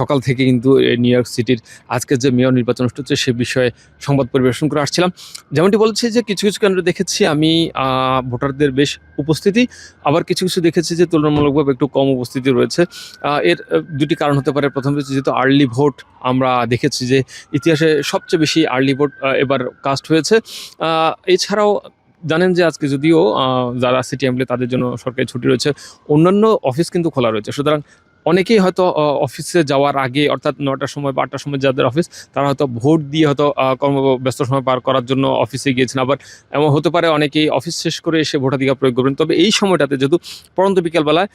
সকাল থেকে কিন্তু নিউ ইয়র্ক সিটির আজকের যে মেয়র নির্বাচন অনুষ্ঠিত হচ্ছে সে বিষয়ে সংবাদ পরিবেশন করে আসছিলাম। যেমনটি বলছি যে কিছু কিছু কেন্দ্রে দেখেছি আমি ভোটারদের বেশ উপস্থিতি। আবার কিছু কিছু দেখেছি যে তুলনামূলকভাবে একটু কম উপস্থিতি রয়েছে। এর দুটি কারণ হতে পারে। প্রথম হচ্ছে যেহেতু আর্লি ভোট আমরা দেখেছি যে ইতিহাসে সবচেয়ে বেশি আর্লি ভোট এবার কাস্ট হয়েছে। এছাড়াও জানেন যে আজকে যদিও যারা সিটি এমএলএ তাদের জন্য সরকারি ছুটি রয়েছে, অন্যান্য অফিস কিন্তু খোলা রয়েছে। সুতরাং অনেকেই হয়তো অফিসে যাওয়ার আগে অর্থাৎ নটার সময় বা সময় যাদের অফিস তারা হয়তো ভোট দিয়ে হয়তো আহ, কর্মব্যস্ত সময় পার করার জন্য অফিসে গিয়েছেন। আবার এমন হতে পারে অনেকেই অফিস শেষ করে এসে ভোটাধিকার প্রয়োগ করবেন। তবে এই সময়টাতে যেহেতু পরন্ত বিকেলবেলায়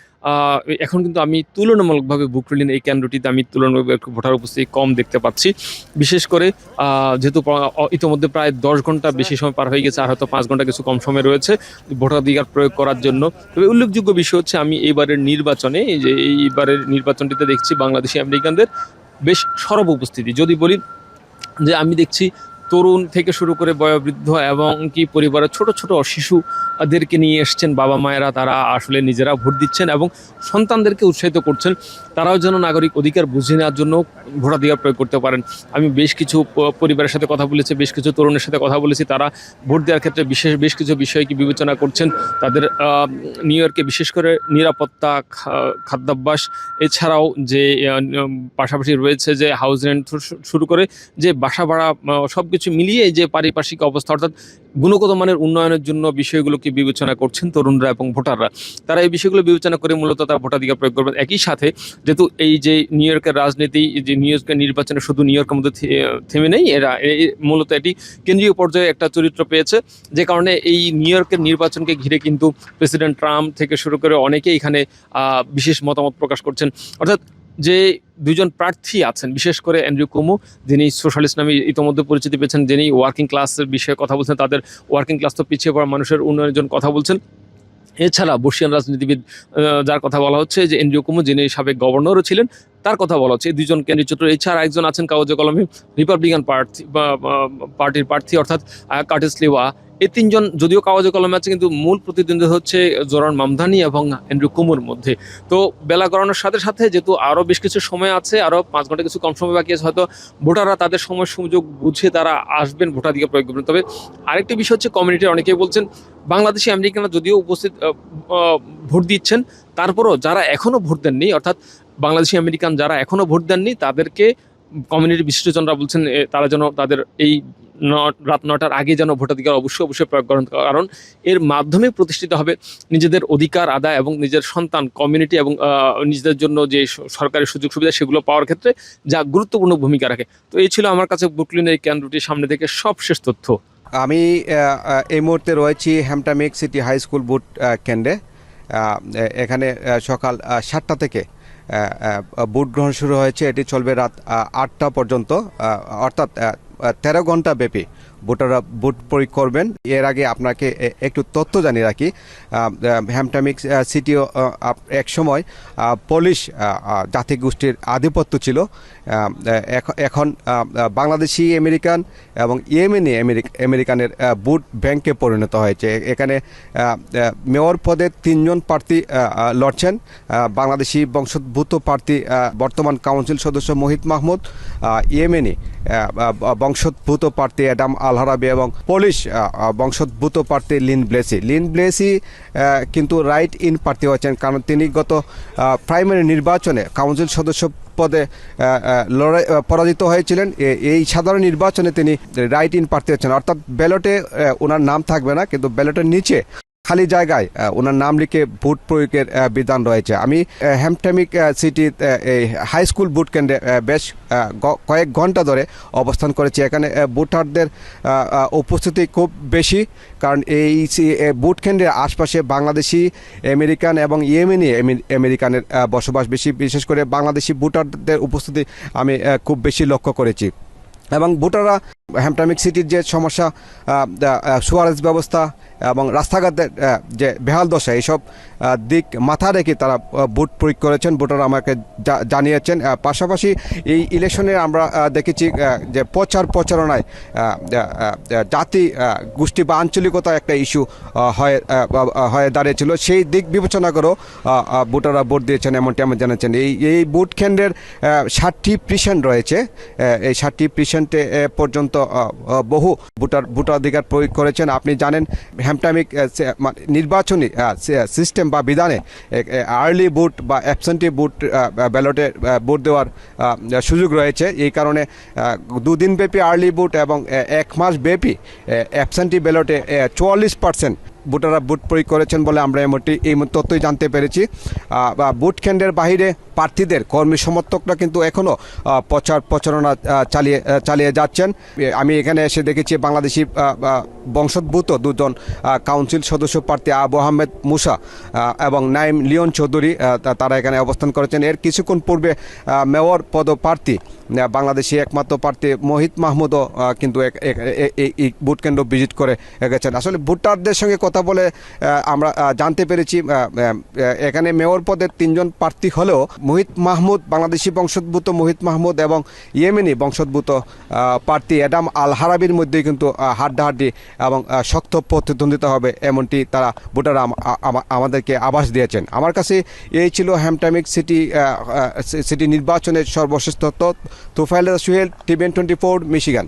এখন কিন্তু আমি তুলনামূলকভাবে বুক রিলিন এই কেন্দ্রটিতে আমি তুলনামূলক ভোটার উপস্থিতি কম দেখতে পাচ্ছি। বিশেষ করে যেহেতু ইতিমধ্যে প্রায় দশ ঘণ্টা বেশি সময় পার হয়ে গেছে আর হয়তো পাঁচ ঘণ্টা কিছু কম সময় রয়েছে ভোটাধিকার প্রয়োগ করার জন্য। তবে উল্লেখযোগ্য বিষয় হচ্ছে আমি এইবারের নির্বাচনে যে এইবারের নির্বাচনটিতে দেখছি বাংলাদেশি আমেরিকানদের বেশ সরব উপস্থিতি। যদি বলি যে আমি দেখছি তরুণ থেকে শুরু করে বয়োবৃদ্ধ এবং কি পরিবারের ছোট ছোট শিশুদেরকে নিয়ে এসছেন বাবা মায়েরা, তারা আসলে নিজেরা ভোট দিচ্ছেন এবং সন্তানদেরকে উৎসাহিত করছেন। তারাও যেন নাগরিক অধিকার বুঝে নেওয়ার জন্য ভোটাধিকার প্রয়োগ করতে পারেন। আমি বেশ কিছু পরিবারের সাথে কথা বলেছি, বেশ কিছু তরুণের সাথে কথা বলেছি। তারা ভোট দেওয়ার ক্ষেত্রে বিশেষ, বেশ কিছু বিষয় কি বিবেচনা করছেন। তাদের নিউ ইয়র্কে বিশেষ করে নিরাপত্তা খাদ্যাভ্যাস, এছাড়াও যে পাশাপাশি রয়েছে যে হাউস রেন্ট শুরু করে যে, বাসা ভাড়া সব কিছু মিলিয়ে যে, পারিপার্শ্বিক অবস্থা, অর্থাৎ গুণগত মানের উন্নয়নের জন্য বিষয়গুলোকে বিবেচনা করছেন তরুণরা এবং ভোটাররা। তারা এই বিষয়গুলো বিবেচনা করে মূলত তারা ভোটাধিকার প্রয়োগ করবেন। একই সাথে যেহেতু এই যে নিউ ইয়র্কের রাজনীতি যে নিউ ইয়র্কের নির্বাচনে শুধু নিউ ইয়র্কের মধ্যে থেমে নেই, এরা মূলত এটি কেন্দ্রীয় পর্যায়ে একটা চরিত্র পেয়েছে। যে কারণে এই নিউ ইয়র্কের নির্বাচনকে ঘিরে কিন্তু প্রেসিডেন্ট ট্রাম্প থেকে শুরু করে অনেকেই এখানে বিশেষ মতামত প্রকাশ করছেন। অর্থাৎ যে দুজন প্রার্থী আছেন বিশেষ করে অ্যান্ড্রিউ কুমু যিনি সোশ্যালিস্ট নামে ইতোমধ্যে পরিচিতি পেয়েছেন যিনি ওয়ার্কিং ক্লাসের বিষয়ে কথা বলছেন তাদের ওয়ার্কিং ক্লাস তো পিছিয়ে পড়া মানুষের উন্নয়নের জন্য কথা বলছেন। এছাড়া বর্ষিয়ান রাজনীতিবিদ যার কথা বলা হচ্ছে যে এনডিও কুমু যিনি সাবেক গভর্নরও ছিলেন তার কথা বলা হচ্ছে। এই দুজন কেন্দ্রীয় চরিত্র এছাড়া একজন আছেন কাগজে কলমে রিপাবলিকান বা, পার্টির প্রার্থী অর্থাৎ কার্টিস লিওয়া এই তিনজন যদিও কাগজে কলমে আছে, কিন্তু মূল প্রতিদ্বন্দ্বী হচ্ছে জোরান মামধানি এবং এন্ড্রু কুমুর মধ্যে। তো বেলা গড়ানোর সাথে সাথে যেহেতু আরও বেশ কিছু সময় আছে, আরও পাঁচ ঘণ্টা কিছু কম সময় বাকি আছে, হয়তো ভোটাররা তাদের সময় সুযোগ বুঝে তারা আসবেন, ভোটাধিকার প্রয়োগ করবেন। তবে আরেকটি বিষয় হচ্ছে কমিউনিটির অনেকেই বলছেন, বাংলাদেশি আমেরিকানরা যদিও উপস্থিত ভোট দিচ্ছেন, তারপরও যারা এখনও ভোট দেননি, অর্থাৎ বাংলাদেশি আমেরিকান যারা এখনও ভোট দেননি, তাদেরকে কমিউনিটি বিশিষ্টজনরা বলছেন তারা যেন তাদের এই রাত নটার আগে যেন ভোটাধিকার অবশ্যই অবশ্যই প্রয়োগ করেন। কারণ এর মাধ্যমে প্রতিষ্ঠিত হবে নিজেদের অধিকার আদায় এবং নিজের সন্তান কমিউনিটি এবং নিজেদের জন্য যে সরকারি সুযোগ সুবিধা সেগুলো পাওয়ার ক্ষেত্রে যা গুরুত্বপূর্ণ ভূমিকা রাখে। তো এই ছিল আমার কাছে বুকলিনের এই কেন্দ্রটির সামনে থেকে সব শেষ তথ্য। আমি এই মুহূর্তে রয়েছি হ্যামটামিক সিটি হাই স্কুল বুট কেন্দ্রে। এখানে সকাল সাতটা থেকে আহ, গ্রহণ শুরু হয়েছে। এটি চলবে রাত আটটা পর্যন্ত অর্থাৎ তেরো ঘণ্টা ব্যাপী। ভোটাররা ভোট প্রয়োগ করবেন। এর আগে আপনাকে একটু তথ্য জানিয়ে রাখি। হ্যামটামিক সিটিও এক সময় পুলিশ জাতি গোষ্ঠীর আধিপত্য ছিল। এখন বাংলাদেশি আমেরিকান এবং ইয়েমেনি আমেরিক- আমেরিকানের ভোট ব্যাংকে পরিণত হয়েছে। এখানে মেয়র পদে তিনজন প্রার্থী লড়ছেন। বাংলাদেশি বংশোদ্ভূত প্রার্থী বর্তমান কাউন্সিল সদস্য মোহিত মাহমুদ ইয়েমেনি বংশোদ্ভূত প্রার্থী অ্যাডাম আলহারাবি এবং পুলিশ বংশোদ্ভূত প্রার্থী লিন ব্লেসি। লিন ব্লেসি কিন্তু রাইট ইন প্রার্থী হয়েছেন কারণ তিনি গত প্রাইমারি নির্বাচনে কাউন্সিল সদস্য পদে লড়াই পরাজিত হয়েছিলেন। এই সাধারণ নির্বাচনে তিনি রাইট ইন প্রার্থী হচ্ছেন অর্থাৎ ব্যালটে ওনার নাম থাকবে না, কিন্তু ব্যালটের নিচে খালি জায়গায় ওনার নাম লিখে ভোট প্রয়োগের বিধান রয়েছে। আমি হ্যামটামিক আহ, এই হাই স্কুল ভোট কেন্দ্রে বেশ কয়েক ঘণ্টা ধরে অবস্থান করেছি। এখানে ভোটারদের উপস্থিতি খুব বেশি কারণ এই ভোট কেন্দ্রের আশপাশে বাংলাদেশি আমেরিকান এবং ইয়েমেনি আমেরিকানের বসবাস বেশি বিশেষ করে বাংলাদেশি ভোটারদের উপস্থিতি আমি খুব বেশি লক্ষ্য করেছি। এবং ভোটাররা হ্যামটামিক সিটির যে সমস্যা সুয়ারেজ ব্যবস্থা এবং রাস্তাঘাটের যে বেহাল দশা এইসব দিক মাথা রেখে তারা ভোট প্রয়োগ করেছেন। ভোটার আমাকে জানিয়েছেন। পাশাপাশি এই ইলেকশনে আমরা দেখেছি যে প্রচার প্রচারণায় জাতি গোষ্ঠী বা আঞ্চলিকতা একটা ইস্যু হয়ে হয়ে দাঁড়িয়েছিল। সেই দিক বিবেচনা করেও ভোটাররা ভোট দিয়েছেন এমনটি আমি জানাচ্ছেন এই এই ভোট কেন্দ্রের ষাটটি প্রিসেন্ট রয়েছে। এই ষাটটি প্রিসেন্টে পর্যন্ত বহু ভোটার, ভোটাধিকার প্রয়োগ করেছেন। আপনি জানেন হ্যামটামিক নির্বাচনী সিস্টেম বা বিধানে আর্লি ভোট বা অ্যাবসেন্টি ভোট ব্যালটে ভোট দেওয়ার সুযোগ রয়েছে। এই কারণে দুদিনব্যাপী দুদিন ব্যাপী আর্লি ভোট এবং এক মাস ব্যাপী অ্যাবসেন্টি ব্যালটে চুয়াল্লিশ পার্সেন্ট ভোটাররা ভোট প্রয়োগ করেছেন বলে আমরা এমনটি এই তথ্যই জানতে পেরেছি। ভোট কেন্দ্রের বাহিরে প্রার্থীদের কর্মী সমর্থকরা কিন্তু এখনও প্রচার প্রচারণা চালিয়ে চালিয়ে যাচ্ছেন। আমি এখানে এসে দেখেছি বাংলাদেশি বংশোদ্ভূত দুজন কাউন্সিল সদস্য প্রার্থী আবু আহমেদ মুসা এবং নাইম লিওন চৌধুরী তারা এখানে অবস্থান করেছেন। এর কিছুক্ষণ পূর্বে মেয়র পদপ্রার্থী বাংলাদেশি একমাত্র প্রার্থী মোহিত মাহমুদও কিন্তু এই ভোট কেন্দ্র ভিজিট করে গেছেন। আসলে ভোটারদের সঙ্গে কথা বলে আমরা জানতে পেরেছি এখানে মেয়র পদের তিনজন প্রার্থী হলেও মোহিত মাহমুদ বাংলাদেশি বংশোদ্ভূত মোহিত মাহমুদ এবং ইয়েমেনি বংশোদ্ভূত প্রার্থী অ্যাডাম আল হারাবির মধ্যে কিন্তু হাড্ডাহাড্ডি এবং শক্ত প্রতিদ্বন্দ্বিতা হবে এমনটি তারা আমা- আমাদেরকে আভাস দিয়েছেন। আমার কাছে এই ছিল হ্যামটামিক সিটি সিটি নির্বাচনের সর্বশেষ তথ্য। Tofail Suhel TBN twenty four, Michigan.